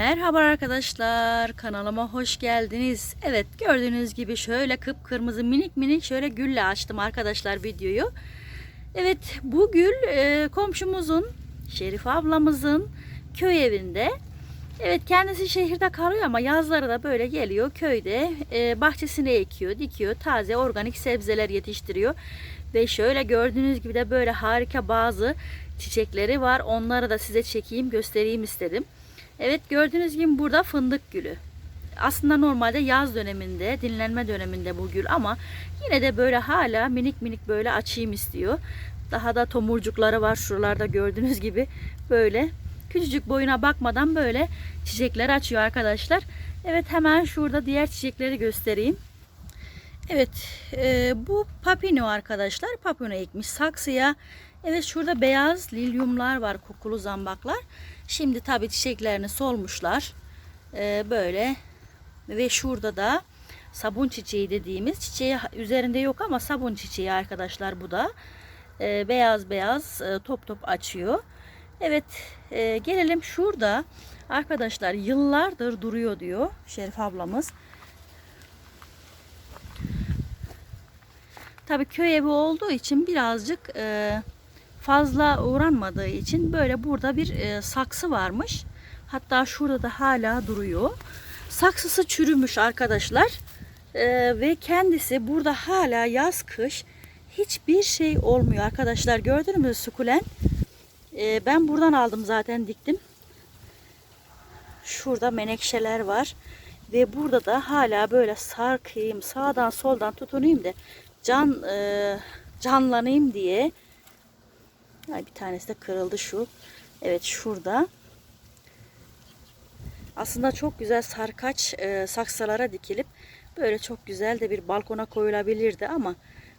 Merhaba arkadaşlar kanalıma hoş geldiniz. Evet gördüğünüz gibi şöyle kıpkırmızı minik minik şöyle gülle açtım arkadaşlar videoyu. Evet bu gül e, komşumuzun Şerif ablamızın köy evinde. Evet kendisi şehirde kalıyor ama yazları da böyle geliyor köyde e, bahçesine ekiyor, dikiyor, taze organik sebzeler yetiştiriyor. Ve şöyle gördüğünüz gibi de böyle harika bazı çiçekleri var. Onları da size çekeyim, göstereyim istedim. Evet gördüğünüz gibi burada fındık gülü. Aslında normalde yaz döneminde, dinlenme döneminde bu gül ama yine de böyle hala minik minik böyle açayım istiyor. Daha da tomurcukları var şuralarda gördüğünüz gibi böyle küçücük boyuna bakmadan böyle çiçekler açıyor arkadaşlar. Evet hemen şurada diğer çiçekleri göstereyim. Evet e, bu papino arkadaşlar. Papino ekmiş saksıya. Evet şurada beyaz lilyumlar var kokulu zambaklar. Şimdi tabi çiçeklerini solmuşlar. E, böyle ve şurada da sabun çiçeği dediğimiz çiçeği üzerinde yok ama sabun çiçeği arkadaşlar bu da. E, beyaz beyaz e, top top açıyor. Evet e, gelelim şurada arkadaşlar yıllardır duruyor diyor Şerif ablamız. Tabii köy evi olduğu için birazcık e, fazla uğranmadığı için böyle burada bir e, saksı varmış. Hatta şurada da hala duruyor. Saksısı çürümüş arkadaşlar. E, ve kendisi burada hala yaz kış hiçbir şey olmuyor arkadaşlar. Gördünüz mü sukulen? E, ben buradan aldım zaten diktim. Şurada menekşeler var. Ve burada da hala böyle sarkayım sağdan soldan tutunayım da can e, canlanayım diye Ay, bir tanesi de kırıldı şu evet şurada aslında çok güzel sarkaç e, saksılara dikilip böyle çok güzel de bir balkona koyulabilirdi ama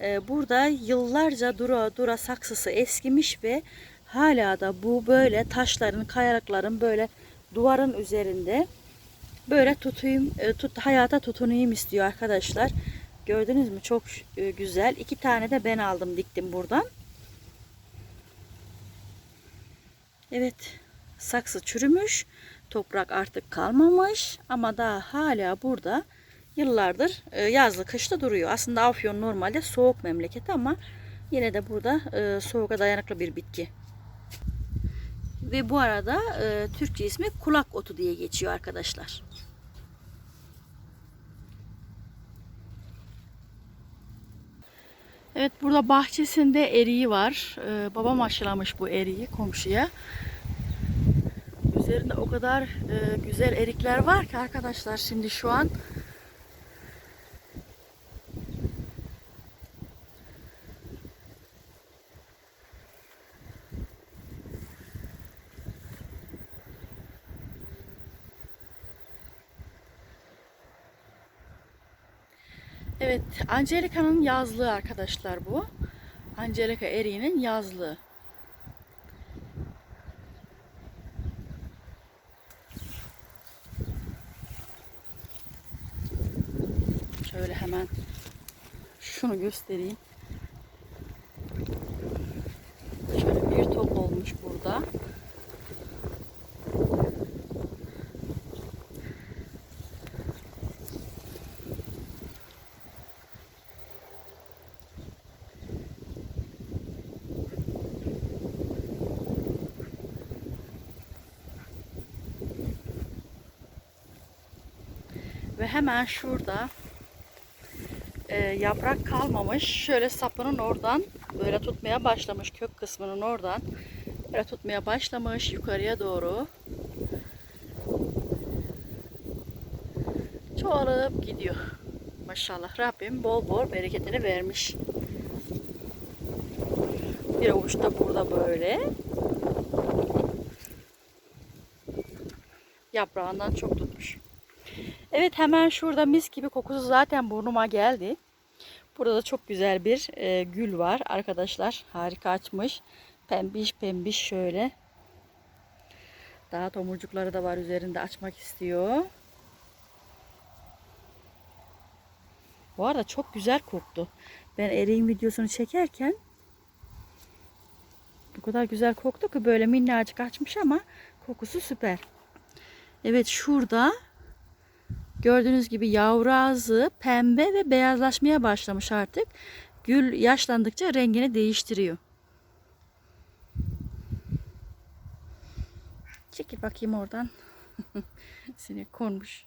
e, burada yıllarca dura dura saksısı eskimiş ve hala da bu böyle taşların kayalıkların böyle duvarın üzerinde böyle tutayım e, tut hayata tutunayım istiyor arkadaşlar. Gördünüz mü? Çok e, güzel. İki tane de ben aldım diktim buradan. Evet. Saksı çürümüş. Toprak artık kalmamış. Ama daha hala burada yıllardır e, yazlı kışlı duruyor. Aslında Afyon normalde soğuk memleket ama yine de burada e, soğuğa dayanıklı bir bitki. Ve bu arada Türkçe ismi kulak otu diye geçiyor arkadaşlar. Evet burada bahçesinde eriği var. Ee, babam aşılamış bu eriği komşuya. Üzerinde o kadar e, güzel erikler var ki arkadaşlar şimdi şu an. Evet, Angelika'nın yazlığı arkadaşlar bu. Angelika eriğinin yazlığı. Şöyle hemen şunu göstereyim. Şöyle bir top olmuş burada. Ve hemen şurada e, yaprak kalmamış. Şöyle sapının oradan böyle tutmaya başlamış. Kök kısmının oradan böyle tutmaya başlamış yukarıya doğru. Çoğalıp gidiyor. Maşallah Rabbim bol bol bereketini vermiş. Bir avuç da burada böyle. Yaprağından çok tutmuş. Evet hemen şurada mis gibi kokusu zaten burnuma geldi. Burada da çok güzel bir e, gül var arkadaşlar. Harika açmış. Pembiş pembiş şöyle. Daha tomurcukları da var üzerinde açmak istiyor. Bu arada çok güzel koktu. Ben eriğin videosunu çekerken bu kadar güzel koktu ki böyle minnacık açmış ama kokusu süper. Evet şurada gördüğünüz gibi yavru ağzı pembe ve beyazlaşmaya başlamış artık. Gül yaşlandıkça rengini değiştiriyor. Çekil bakayım oradan. Sinek konmuş.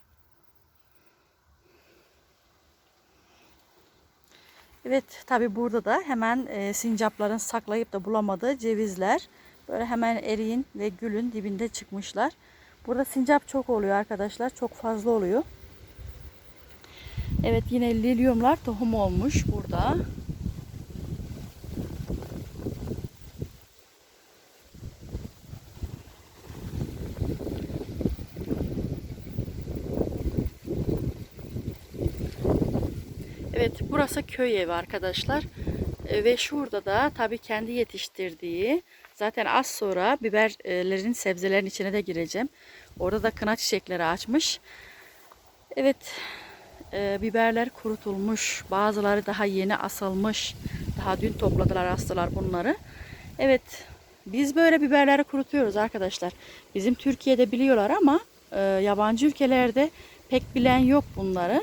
Evet tabi burada da hemen e, sincapların saklayıp da bulamadığı cevizler böyle hemen eriğin ve gülün dibinde çıkmışlar. Burada sincap çok oluyor arkadaşlar. Çok fazla oluyor. Evet yine lilyumlar tohum olmuş burada. Evet burası köy evi arkadaşlar. E, Ve şurada da tabii kendi yetiştirdiği zaten az sonra biberlerin sebzelerin içine de gireceğim. Orada da kına çiçekleri açmış. Evet e, biberler kurutulmuş. Bazıları daha yeni asılmış. Daha dün topladılar astılar bunları. Evet biz böyle biberleri kurutuyoruz arkadaşlar. Bizim Türkiye'de biliyorlar ama e, yabancı ülkelerde pek bilen yok bunları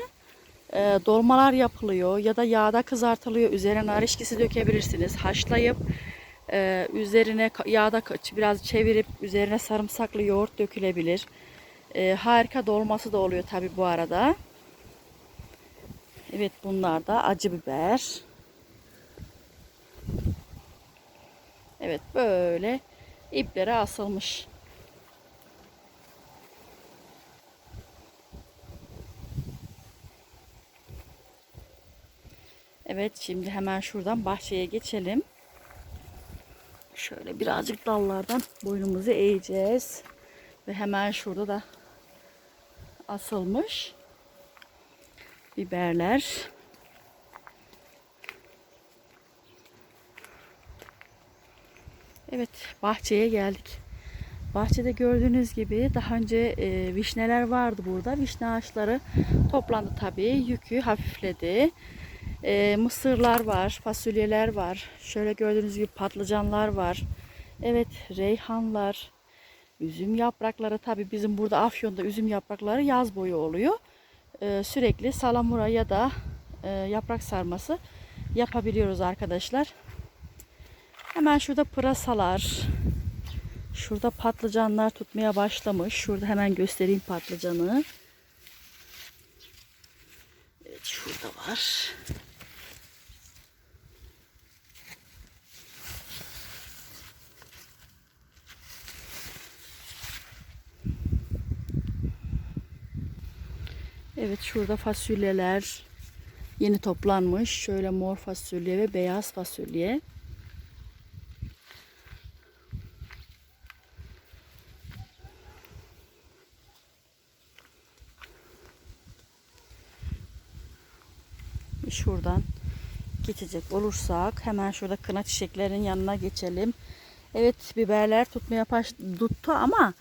e, dolmalar yapılıyor ya da yağda kızartılıyor. Üzerine nar ilişkisi dökebilirsiniz. Haşlayıp e, üzerine yağda biraz çevirip üzerine sarımsaklı yoğurt dökülebilir. E, harika dolması da oluyor tabi bu arada. Evet bunlar da acı biber. Evet böyle iplere asılmış. Evet şimdi hemen şuradan bahçeye geçelim. Şöyle birazcık dallardan boynumuzu eğeceğiz. Ve hemen şurada da asılmış biberler. Evet bahçeye geldik. Bahçede gördüğünüz gibi daha önce e, vişneler vardı burada. Vişne ağaçları toplandı tabii. Yükü hafifledi. E, mısırlar var, fasulyeler var. Şöyle gördüğünüz gibi patlıcanlar var. Evet, reyhanlar, üzüm yaprakları. Tabii bizim burada Afyon'da üzüm yaprakları yaz boyu oluyor. E, sürekli salamura ya da e, yaprak sarması yapabiliyoruz arkadaşlar. Hemen şurada pırasalar, şurada patlıcanlar tutmaya başlamış. Şurada hemen göstereyim patlıcanı. Evet şurada var. Evet şurada fasulyeler yeni toplanmış. Şöyle mor fasulye ve beyaz fasulye. Şuradan geçecek olursak hemen şurada kına çiçeklerin yanına geçelim. Evet biberler tutmaya tuttu ama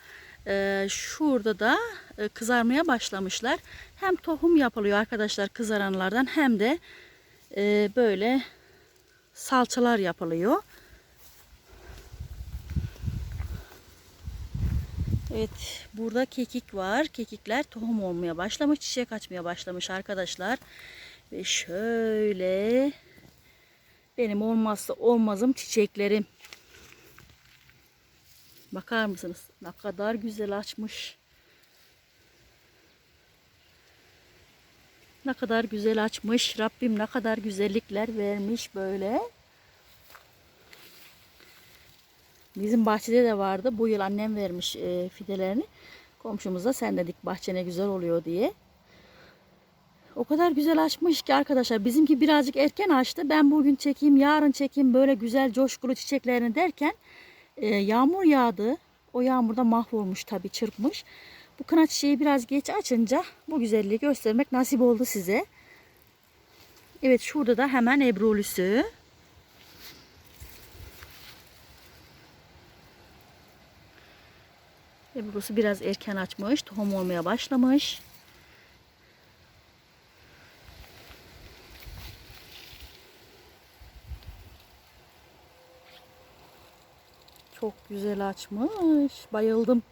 e, şurada da e, kızarmaya başlamışlar. Hem tohum yapılıyor arkadaşlar kızaranlardan hem de e, böyle salçalar yapılıyor. Evet burada kekik var. Kekikler tohum olmaya başlamış. Çiçek açmaya başlamış arkadaşlar. Ve şöyle benim olmazsa olmazım çiçeklerim. Bakar mısınız? Ne kadar güzel açmış. Ne kadar güzel açmış. Rabbim ne kadar güzellikler vermiş böyle. Bizim bahçede de vardı. Bu yıl annem vermiş e, fidelerini. Komşumuza sen dedik bahçe ne güzel oluyor diye. O kadar güzel açmış ki arkadaşlar. Bizimki birazcık erken açtı. Ben bugün çekeyim, yarın çekeyim böyle güzel coşkulu çiçeklerini derken e, yağmur yağdı. O yağmurda mahvolmuş tabii çırpmış. Bu kına çiçeği biraz geç açınca bu güzelliği göstermek nasip oldu size. Evet şurada da hemen ebrulüsü. Ebrulusu biraz erken açmış. Tohum olmaya başlamış. Çok güzel açmış. Bayıldım.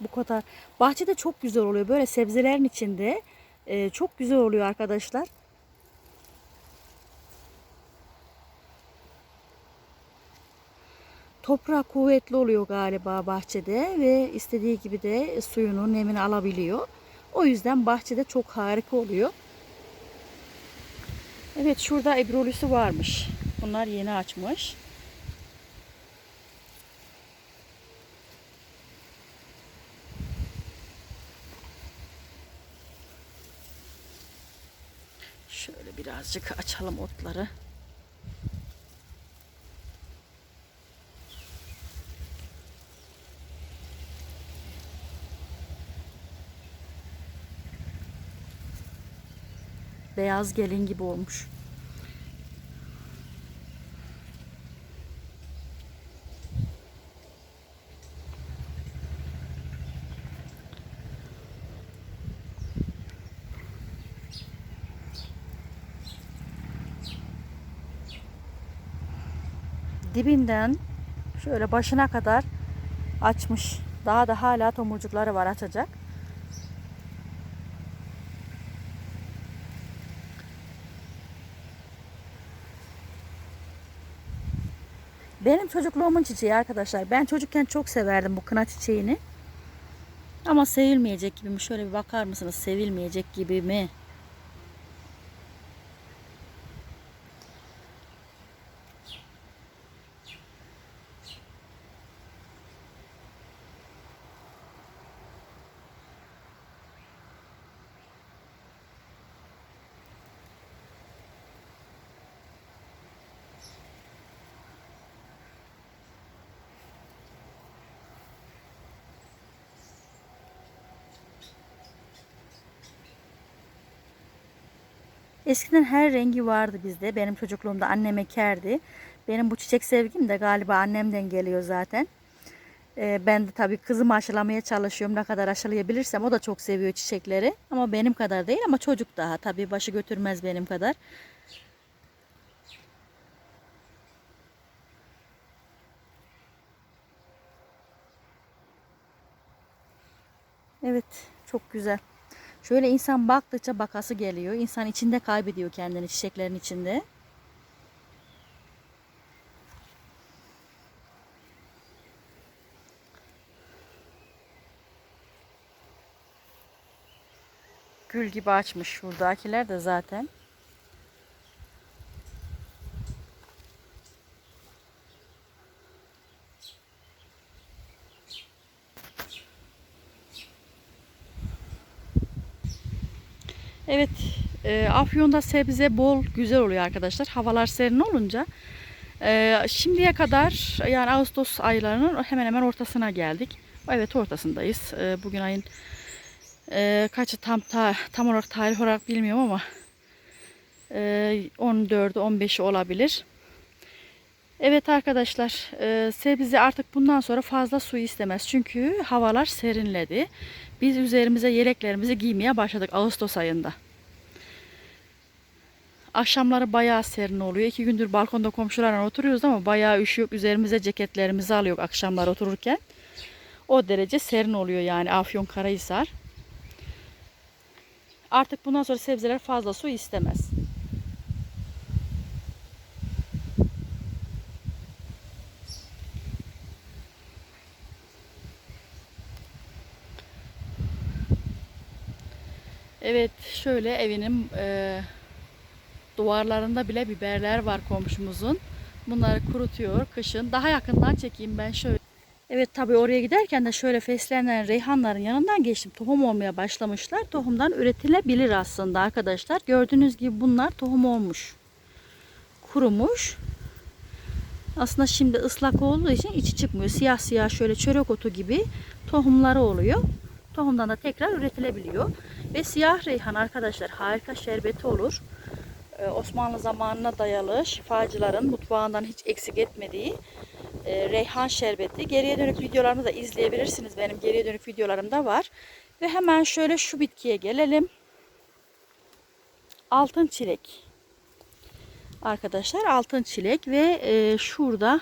Bu kadar. Bahçede çok güzel oluyor. Böyle sebzelerin içinde e, çok güzel oluyor arkadaşlar. Toprak kuvvetli oluyor galiba bahçede ve istediği gibi de suyunu, nemini alabiliyor. O yüzden bahçede çok harika oluyor. Evet şurada ebrolüsü varmış. Bunlar yeni açmış. Şöyle birazcık açalım otları. Beyaz gelin gibi olmuş. Dibinden şöyle başına kadar açmış. Daha da hala tomurcukları var açacak. Benim çocukluğumun çiçeği arkadaşlar. Ben çocukken çok severdim bu kına çiçeğini. Ama sevilmeyecek gibi mi? Şöyle bir bakar mısınız? Sevilmeyecek gibi mi? Eskiden her rengi vardı bizde. Benim çocukluğumda annem ekerdi. Benim bu çiçek sevgim de galiba annemden geliyor zaten. Ee, ben de tabii kızımı aşılamaya çalışıyorum. Ne kadar aşılayabilirsem o da çok seviyor çiçekleri. Ama benim kadar değil ama çocuk daha. Tabii başı götürmez benim kadar. Evet çok güzel. Şöyle insan baktıkça bakası geliyor. İnsan içinde kaybediyor kendini çiçeklerin içinde. Gül gibi açmış şuradakiler de zaten. Evet, e, Afyon'da sebze bol, güzel oluyor arkadaşlar. Havalar serin olunca. E, şimdiye kadar yani Ağustos aylarının hemen hemen ortasına geldik. Evet ortasındayız. E, bugün ayın e, kaçı tam ta, tam olarak tarih olarak bilmiyorum ama e, 14'ü 15'i olabilir. Evet arkadaşlar e, sebze artık bundan sonra fazla su istemez. Çünkü havalar serinledi. Biz üzerimize yeleklerimizi giymeye başladık Ağustos ayında. Akşamları bayağı serin oluyor. İki gündür balkonda komşularla oturuyoruz ama bayağı üşüyor. Üzerimize ceketlerimizi alıyor akşamlar otururken. O derece serin oluyor yani Afyon Karahisar. Artık bundan sonra sebzeler fazla su istemez. Evet şöyle evinin e, duvarlarında bile biberler var komşumuzun. Bunları kurutuyor kışın. Daha yakından çekeyim ben şöyle. Evet tabi oraya giderken de şöyle feslenen reyhanların yanından geçtim. Tohum olmaya başlamışlar. Tohumdan üretilebilir aslında arkadaşlar. Gördüğünüz gibi bunlar tohum olmuş. Kurumuş. Aslında şimdi ıslak olduğu için içi çıkmıyor. Siyah siyah şöyle çörek otu gibi tohumları oluyor. Tohumdan da tekrar üretilebiliyor. Ve siyah reyhan arkadaşlar harika şerbeti olur. Ee, Osmanlı zamanına dayalı şifacıların mutfağından hiç eksik etmediği e, reyhan şerbeti. Geriye dönük videolarımı da izleyebilirsiniz. Benim geriye dönük videolarım da var. Ve hemen şöyle şu bitkiye gelelim. Altın çilek. Arkadaşlar altın çilek ve e, şurada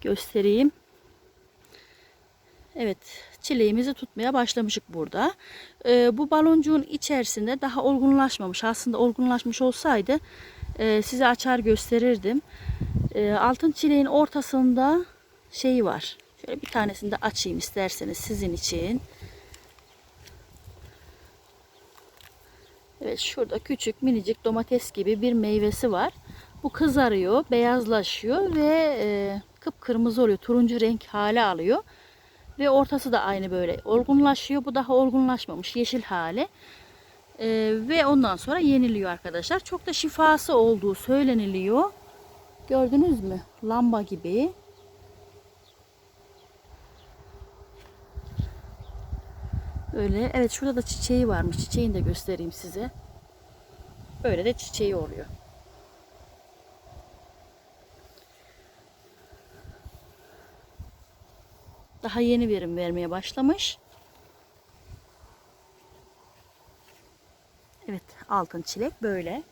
göstereyim. Evet çileğimizi tutmaya başlamışık burada. Ee, bu baloncuğun içerisinde daha olgunlaşmamış. Aslında olgunlaşmış olsaydı e, size açar gösterirdim. Ee, altın çileğin ortasında şeyi var. Şöyle bir tanesini de açayım isterseniz sizin için. Evet şurada küçük minicik domates gibi bir meyvesi var. Bu kızarıyor, beyazlaşıyor ve e, kıpkırmızı oluyor. Turuncu renk hale alıyor. Ve ortası da aynı böyle olgunlaşıyor. Bu daha olgunlaşmamış yeşil hali. E, ve ondan sonra yeniliyor arkadaşlar. Çok da şifası olduğu söyleniliyor. Gördünüz mü? Lamba gibi. Öyle. Evet şurada da çiçeği varmış. Çiçeğini de göstereyim size. Böyle de çiçeği oluyor. Daha yeni verim vermeye başlamış. Evet altın çilek böyle.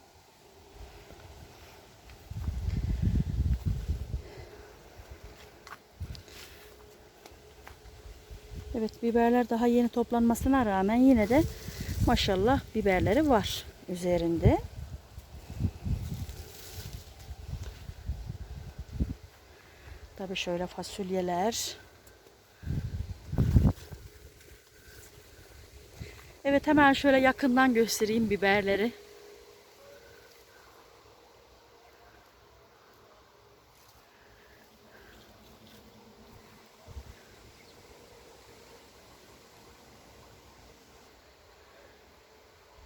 Evet biberler daha yeni toplanmasına rağmen yine de maşallah biberleri var üzerinde. Tabii şöyle fasulyeler. Evet hemen şöyle yakından göstereyim biberleri.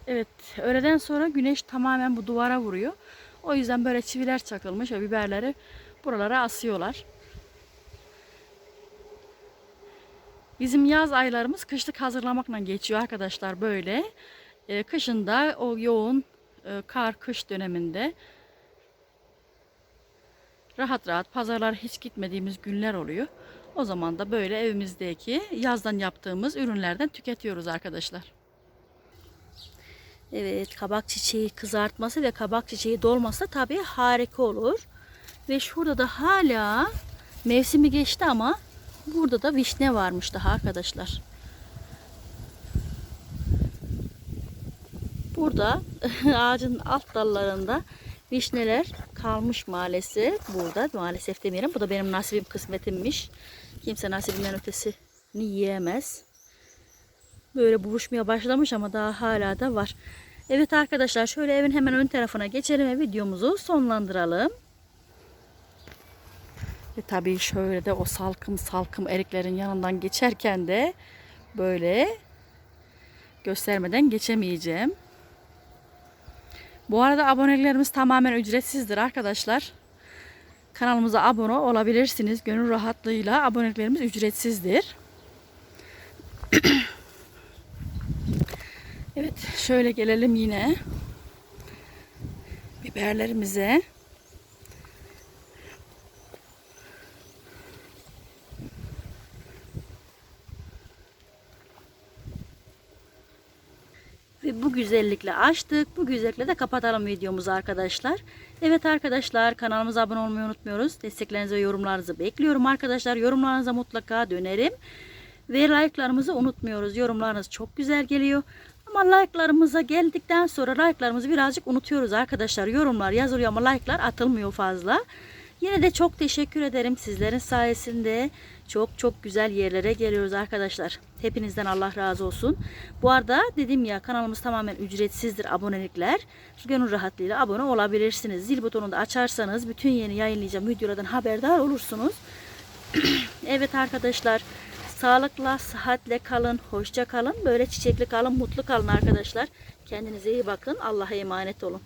Evet, öğleden sonra güneş tamamen bu duvara vuruyor. O yüzden böyle çiviler çakılmış ve biberleri buralara asıyorlar. Bizim yaz aylarımız kışlık hazırlamakla geçiyor arkadaşlar böyle. Ee, kışında o yoğun e, kar kış döneminde rahat rahat pazarlar hiç gitmediğimiz günler oluyor. O zaman da böyle evimizdeki yazdan yaptığımız ürünlerden tüketiyoruz arkadaşlar. Evet kabak çiçeği kızartması ve kabak çiçeği dolması tabii harika olur. Ve şurada da hala mevsimi geçti ama burada da vişne varmış daha arkadaşlar. Burada ağacın alt dallarında vişneler kalmış maalesef. Burada maalesef demeyelim. Bu da benim nasibim kısmetimmiş. Kimse nasibinden ötesini yiyemez böyle buruşmaya başlamış ama daha hala da var. Evet arkadaşlar şöyle evin hemen ön tarafına geçelim ve videomuzu sonlandıralım. Ve tabii şöyle de o salkım salkım eriklerin yanından geçerken de böyle göstermeden geçemeyeceğim. Bu arada aboneliklerimiz tamamen ücretsizdir arkadaşlar. Kanalımıza abone olabilirsiniz. Gönül rahatlığıyla aboneliklerimiz ücretsizdir. Evet şöyle gelelim yine biberlerimize. Güzellikle açtık. Bu güzellikle de kapatalım videomuzu arkadaşlar. Evet arkadaşlar kanalımıza abone olmayı unutmuyoruz. Desteklerinizi ve yorumlarınızı bekliyorum arkadaşlar. Yorumlarınıza mutlaka dönerim. Ve like'larımızı unutmuyoruz. Yorumlarınız çok güzel geliyor. Ama like'larımıza geldikten sonra like'larımızı birazcık unutuyoruz arkadaşlar. Yorumlar yazılıyor ama like'lar atılmıyor fazla. Yine de çok teşekkür ederim sizlerin sayesinde. Çok çok güzel yerlere geliyoruz arkadaşlar. Hepinizden Allah razı olsun. Bu arada dedim ya kanalımız tamamen ücretsizdir abonelikler. Gönül rahatlığıyla abone olabilirsiniz. Zil butonunu da açarsanız bütün yeni yayınlayacağım videolardan haberdar olursunuz. evet arkadaşlar. Sağlıkla, sıhhatle kalın, hoşça kalın. Böyle çiçekli kalın, mutlu kalın arkadaşlar. Kendinize iyi bakın. Allah'a emanet olun.